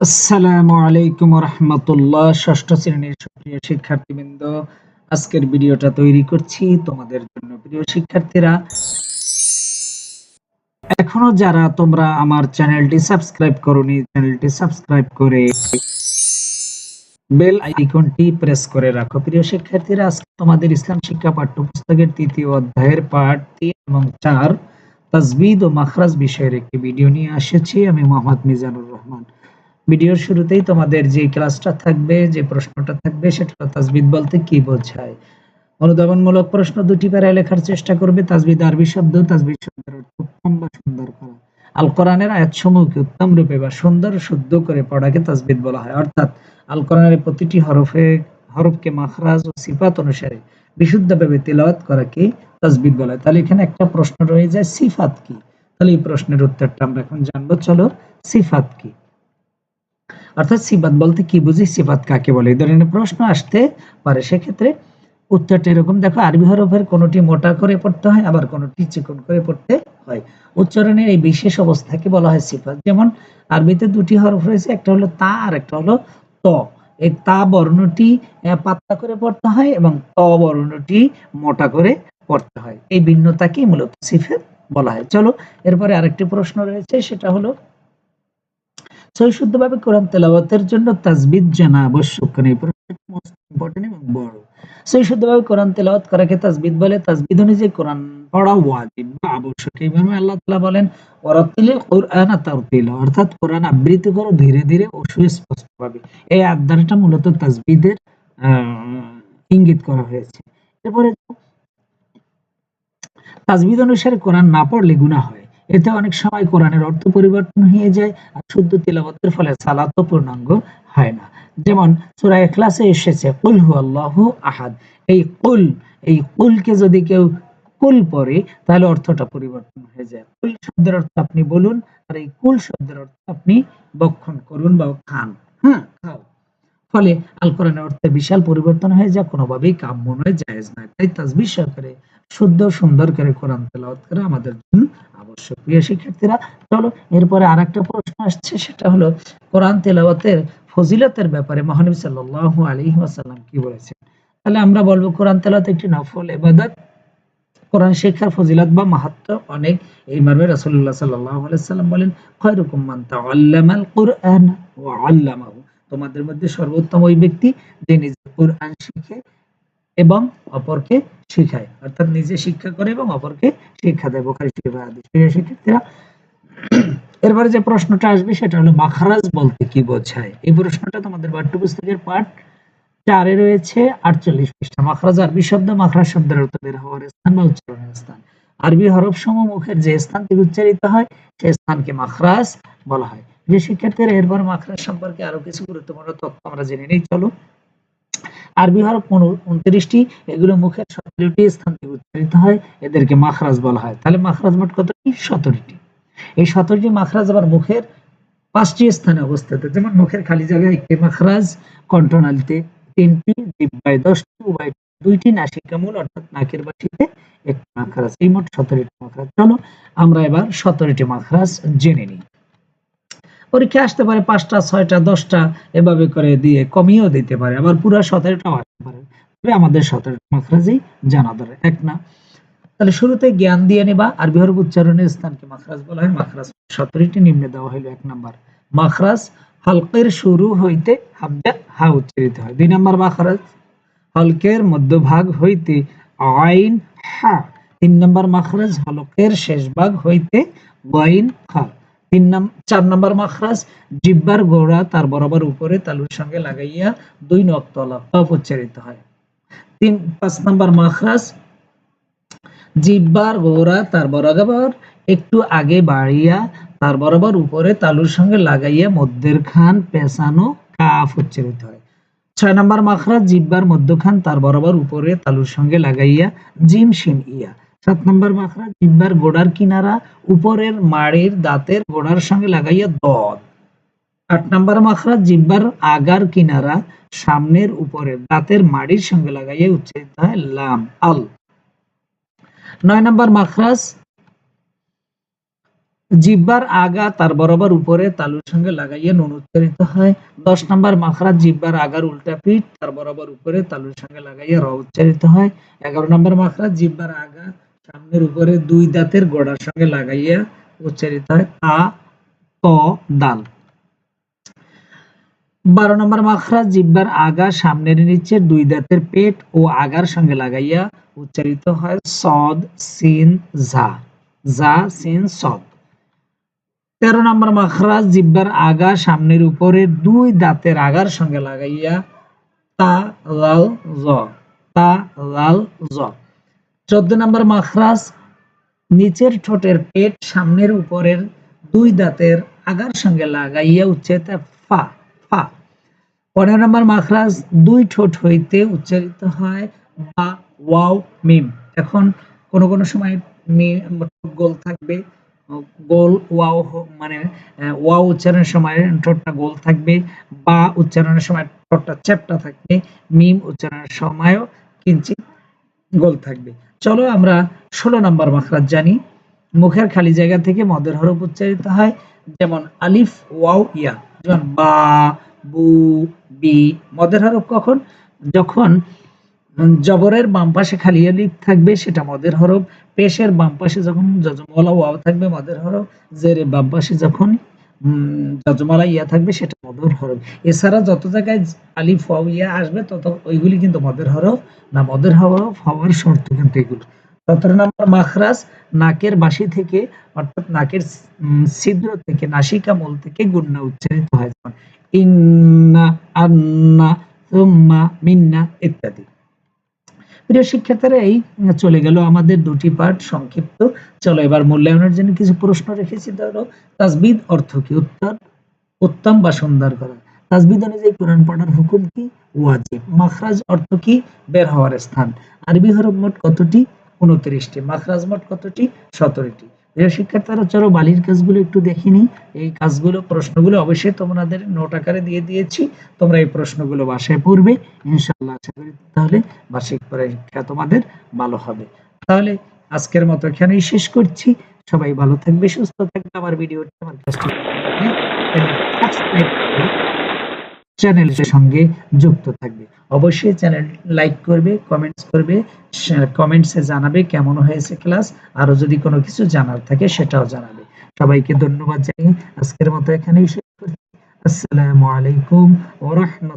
আসসালামু আলাইকুম রহমতুল্লাহ ষষ্ঠ শ্রেণির সুপ্রিয় শিক্ষার্থীবৃন্দ। আজকের ভিডিওটা তৈরি করছি তোমাদের জন্য, প্রিয় শিক্ষার্থীরা। এখনও যারা তোমরা আমার চ্যানেলটি সাবস্ক্রাইব করোনি, চ্যানেলটি সাবস্ক্রাইব করে বেল আইকনটি প্রেস করে রাখো। প্রিয় শিক্ষার্থীরা, আজকে তোমাদের ইসলাম শিক্ষা পাঠ্যপুস্তকের তৃতীয় অধ্যায়ের পাঠ তিন এবং চার, তাজবিদ ও মাখরাজ বিষয়ের একটি ভিডিও নিয়ে এসেছি আমি মোহাম্মদ মিজানুর রহমান। ভিডিওর শুরুতেই তোমাদের যে ক্লাসটা থাকবে, যে প্রশ্নটা থাকবে, সেটা তাজবিদ বলতে কি বোঝায়? অনুধাবনমূলক প্রশ্ন দুটি প্যারায় লেখার চেষ্টা করবে, তাজবিদ আরবি শব্দ, তাজবিদ শব্দের অর্থ উত্তম বা সুন্দর করা। আল কোরআনের আয়াতসমূহকে উত্তম রূপে বা সুন্দর শুদ্ধ করে পড়াকে তাজবিদ বলা হয়। অর্থাৎ আল কোরআনের প্রতিটি হরফে, হরফকে মাখরাজ ও সিফাত অনুসারে বিশুদ্ধভাবে তেলাওয়াত করাকে তাজবিদ বলা হয়। তাহলে এখানে একটা প্রশ্ন রয়ে যায়, সিফাত কি? তাহলে এই প্রশ্নের উত্তরটা আমরা এখন জানব। চলো, সিফাত কি? অর্থাৎ সিফাত বলতে কি বুঝি? সিফাত কাকে বলে? এই ধরনের প্রশ্ন আসতে পারে। সেক্ষেত্রে উত্তরটা এরকম, দেখো, আরবি হরফের কোনোটি মোটা করে পড়তে হয়, আবার কোনোটি চিকন করে পড়তে হয়। উচ্চারণের এই বিশেষ অবস্থাকে বলা হয় সিফাত। যেমন, আরবিতে দুটি হরফ রয়েছে, একটা হলো তা আর একটা হলো ত। এই তা বর্ণটি পাতলা করে পড়তে হয় এবং ত বর্ণটি মোটা করে পড়তে হয়। এই ভিন্নতাকেই মূলত সিফাত বলা হয়। চলো, এরপরে আরেকটি প্রশ্ন রয়েছে, সেটা হলো সহিশুদ্ধভাবে কোরআন তেলাওয়াতের জন্য তাজবিদ জানা আবশ্যক, কারণ এই প্রশ্নটা মোস্ট ইম্পর্টেন্ট এবং বড়। কোরআন তেলাওয়াত করাকে তাজবিদ বলে, তাজবিদ অনুযায়ী কোরআন পড়া ওয়াজিব বা আবশ্যক। এইভাবে আল্লাহ তাআলা বলেন ওয়ারাতিল কোরআন অর্থাৎ কোরআন আবৃত্তি করো ধীরে ধীরে ও সুস্পষ্টভাবে। এই আদ্যাটা মূলত তাজবিদের ইঙ্গিত করা হয়েছে। এরপরে তাজবিদ অনুসারে কোরআন না পড়লে গুনাহ হয়। এতে অনেক সময় কোরআনের অর্থ পরিবর্তন হয়ে যায় আর শুদ্ধ তিলাবতের ফলে সালাত পূর্ণাঙ্গ হয় না। যেমন সূরা ইখলাসে এসেছে, কুল হু আল্লাহু আহাদ। এই কুল, এই কুলকে যদি কেউ কুল পরে তাহলে অর্থটা পরিবর্তন হয়ে যায়। কুল শব্দের অর্থ আপনি বলুন, আর এই কুল শব্দের অর্থ আপনি বক্ষণ করুন বা খান। হ্যাঁ খাও। ফলে আল কোরআনের অর্থে বিশাল পরিবর্তন হয়ে যায় কোনোভাবেই কাম্য নয়, জায়েজ নয়। তাই তাজবির সহকারে, শুদ্ধ সুন্দর করে কোরআন তেলাওয়াত করা আমাদের জন্য আবশ্যক। প্রিয় শিক্ষার্থীরা, চলো এরপরে আর একটা প্রশ্ন আসছে, সেটা হলো, কোরআন তেলাওয়াতের ফজিলতের ব্যাপারে মহানবী সাল্লাল্লাহু আলাইহি ওয়াসাল্লাম কি বলেছেন? তাহলে আমরা বলব, কোরআন তেলাওয়াত একটি নফল ইবাদত। কোরআন শিক্ষার ফজিলত বা মাহাত্ম অনেক। এই মর্মে রাসূলুল্লাহ সাল্লাল্লাহু আলাইহি সাল্লাম বলেন, খায়রুকুম মান তাআল্লামাল কুরআন ওয়া আল্লামাহু। তোমাদের মধ্যে সর্বোত্তম ওই ব্যক্তি যে নিজে কোরআন শিখে এবং অপরকে শিখায়। অর্থাৎ নিজে শিক্ষা করে এবং অপরকে শিক্ষা দেয়। বোখারি শিক্ষার্থীরা, এরপরে যে প্রশ্নটা আসবে সেটা হলো, মাখরাজ বলতে কি বোঝায়? এই প্রশ্নটা তোমাদের পাঠ্যপুস্তকের পাঠ চারে রয়েছে আটচল্লিশ পৃষ্ঠা। মাখরাজ আরবি শব্দ, মাখরাজ শব্দের অর্থ বের হওয়ার স্থান বা উচ্চারণের স্থান। আরবি হরফ সমূহ মুখের যে স্থান থেকে উচ্চারিত হয়, সেই স্থানকে মাখরাজ বলা হয়। যে শিক্ষার্থীরা এরপর মাখরাজ সম্পর্কে আরও কিছু গুরুত্বপূর্ণ তথ্য আমরা জেনে নিই চলো আরবি হরফ উনত্রিশটি, এগুলো মুখের সতেরোটি স্থান থেকে উচ্চারিত হয়, এদেরকে মাখরাজ বলা হয়। তাহলে মাখরাজ মোট কতটি? সতেরোটি। এই সতেরোটি মাখরাজ আবার মুখের পাঁচটি স্থানে অবস্থিত। যেমন মুখের খালি জায়গায় একটি মাখরাজ, কণ্ঠনালীতে তিনটি, জিব্বায় দশটি, উভয় দুইটি, নাসিকামূল, অর্থাৎ নাকের বাটিতে একটি মাখরাজ। এই মোট সতেরোটি মাখরাজ। চলো আমরা এবার সতেরোটি মাখরাজ জেনে নিই। পরীক্ষা আসতে পারে পাঁচটা, ছয়টা, দশটা, এভাবে করে দিয়ে কমিয়েও দিতে পারে। আবার পুরো সতেরোটাও আসতে পারে। তবে আমাদের সতেরোটা মাখরাজই জানা দরকার। এক না। তাহলে শুরুতে জ্ঞান দিয়ে নেবা আর বিহরব উচ্চারণের স্থানকে মাখরাজ বলা হয়। মাখরাজ সতেরোটি নিম্নে দেওয়া হইল এক নাম্বার। মাখরাজ হালকের শুরু হইতে হামজা হা উচ্চারিত হয়। দুই নাম্বার মাখরাজ হলকের মধ্যভাগ হইতে আইন হা। তিন নম্বর মাখরাজ হলকের শেষ ভাগ হইতে গাইন খা তিন চার নম্বর মাখরাজ, জিব্বার গোড়া তার বরাবর উপরে তালুর সঙ্গে লাগাইয়া দুই নক্তলা কফ উচ্চারিত হয়। তিন, পাঁচ নম্বর মাখরাজ, জিব্বার গোড়া তার বরাবর একটু আগে বাড়িয়া তার বরাবর উপরে তালুর সঙ্গে লাগাইয়া মধ্যের খান পেছানো কাফ উচ্চারিত হয়। ছয় নম্বর মাখরাজ, জিব্বার মধ্যখান তার বরাবর উপরে তালুর সঙ্গে লাগাইয়া জিম শিন ইয়া। সাত নম্বর মাখরাজ জিহ্বার গোড়ার কিনারা, উপরের মাড়ির দাঁতের গোড়ার সঙ্গে লাগাইয়া দদ। আট নম্বর মাখরাজ জিহ্বার আগার কিনারা, সামনের উপরের দাঁতের মাড়ির সঙ্গে লাগাইয়া উচ্চারিত হয় লাম, আল। নয় নম্বর মাখরাজ জিহ্বার আগা তার বরাবর উপরে তালুর সঙ্গে লাগাইয়া নুন উচ্চারিত হয়। দশ নম্বর মাখরাজ জিব্বার আগার উল্টা পিঠ তার বরাবর উপরে তালুর সঙ্গে লাগাইয়া র উচ্চারিত হয়। এগারো নম্বর মাখরাজ জিব্বার আগা সামনের উপরে দুই দাঁতের গোড়ার সঙ্গে লাগাইয়া উচ্চারিত হয় তা, ত, দাল। বারো নম্বর মাখরাজ জিহ্বার আগা সামনের নিচে দুই দাঁতের পেট ও আগার সঙ্গে লাগাইয়া উচ্চারিত হয় সদ, সিন, ঝা। জা সিন, সদ। তেরো নম্বর মাখরাজ, জিব্বার আগা সামনের উপরে দুই দাঁতের আগার সঙ্গে লাগাইয়া তা, লাল, জ। তা, লাল, জ। চোদ্দ নম্বর মাখরাজ, নিচের ঠোঁটের পেট, সামনের উপরের দুই দাঁতের আগার সঙ্গে লাগাইয়া উচ্চারিত ফা ফা। পনেরো নম্বর মাখরাজ, দুই ঠোঁট হইতে উচ্চারিত হয় বা ওয়াও, মিম। এখন কোন কোন সময় গোল থাকবে, গোল, ওয়াও মানে ওয়াও উচ্চারণের সময় ঠোঁটটা গোল থাকবে, বা উচ্চারণের সময় ঠোঁটটা চ্যাপটা থাকবে, মিম উচ্চারণের সময়ও কিঞ্চিত গোল থাকবে। চলো আমরা ষোলো নম্বর মাখরাজ জানি। মুখের খালি জায়গা থেকে মদের হরফ উচ্চারিত হয়, যেমন আলিফ, ওয়াও, ইয়া। যেমন বা, বু, বি, মদের হরফ কখন? যখন জবরের বাম পাশে খালি আলিফ থাকবে, সেটা মদের হরফ। পেশের বাম পাশে যখন যজমলা ওয়াও থাকবে, মদের হরফ। জেরে বাম পাশে যখন যজমালা ইয়া থাকবে সেটা মদের হরফ। এছাড়া যত জায়গায় আলিফ ইয়া আসবে, তত ওইগুলি কিন্তু মদের হরফ না মদের হরফ হওয়ার শর্ত কিন্তু এগুলো। সতেরো নম্বর মাখরাজ, নাকের বাসি থেকে, অর্থাৎ নাকের ছিদ্র থেকে, নাসিকা মূল থেকে গুন্না উচ্চারিত হয়। যেমন ইন্না, আন্না, সুম্মা, মিন্না ইত্যাদি। প্রিয় শিক্ষার্থীরা এই চলে গেল আমাদের দুটি পাঠ সংক্ষিপ্ত। চলো এবার মূল্যায়নের জন্য কিছু প্রশ্ন রেখেছি। ধরো তাজবিদ অর্থ কি? উত্তর, উত্তম বা সুন্দর করা। তাজবিদ অনুযায়ী কোরআন পড়ার হুকুম কি? ওয়াজিব। মাখরাজ অর্থ কি? বের হওয়ার স্থান। আরবি হরফ মোট কতটি? উনত্রিশটি। মাখরাজ মোট কতটি? সতেরোটি। প্রিয় শিক্ষার্থীরা, চলো বালির কাজগুলো একটু দেখিনি এই কাজগুলো, প্রশ্নগুলো অবশ্যই তোমাদের নোট আকারে দিয়ে দিয়েছি। তোমরা এই প্রশ্নগুলো বাসায় পড়বে। ইনশাআল্লাহ আশা করি তাহলে বার্ষিক পরীক্ষা তোমাদের ভালো হবে। তাহলে আজকের মতো এখানেই শেষ করছি। সবাই ভালো থাকবে, সুস্থ থাকবে। আমার ভিডিওটি আমার চ্যানেলের সঙ্গে যুক্ত থাকবে। অবশ্যই চ্যানেল লাইক করবে কমেন্টস করবে কমেন্টসে জানাবে কেমন হয়েছে ক্লাস আরও যদি কোনো কিছু জানার থাকে সেটাও জানাবে। সবাইকে ধন্যবাদ জানিয়ে আজকের মতো এখানেই শেষ করছি। আসসালামু আলাইকুম ওয়া রাহমাতুল্লাহ।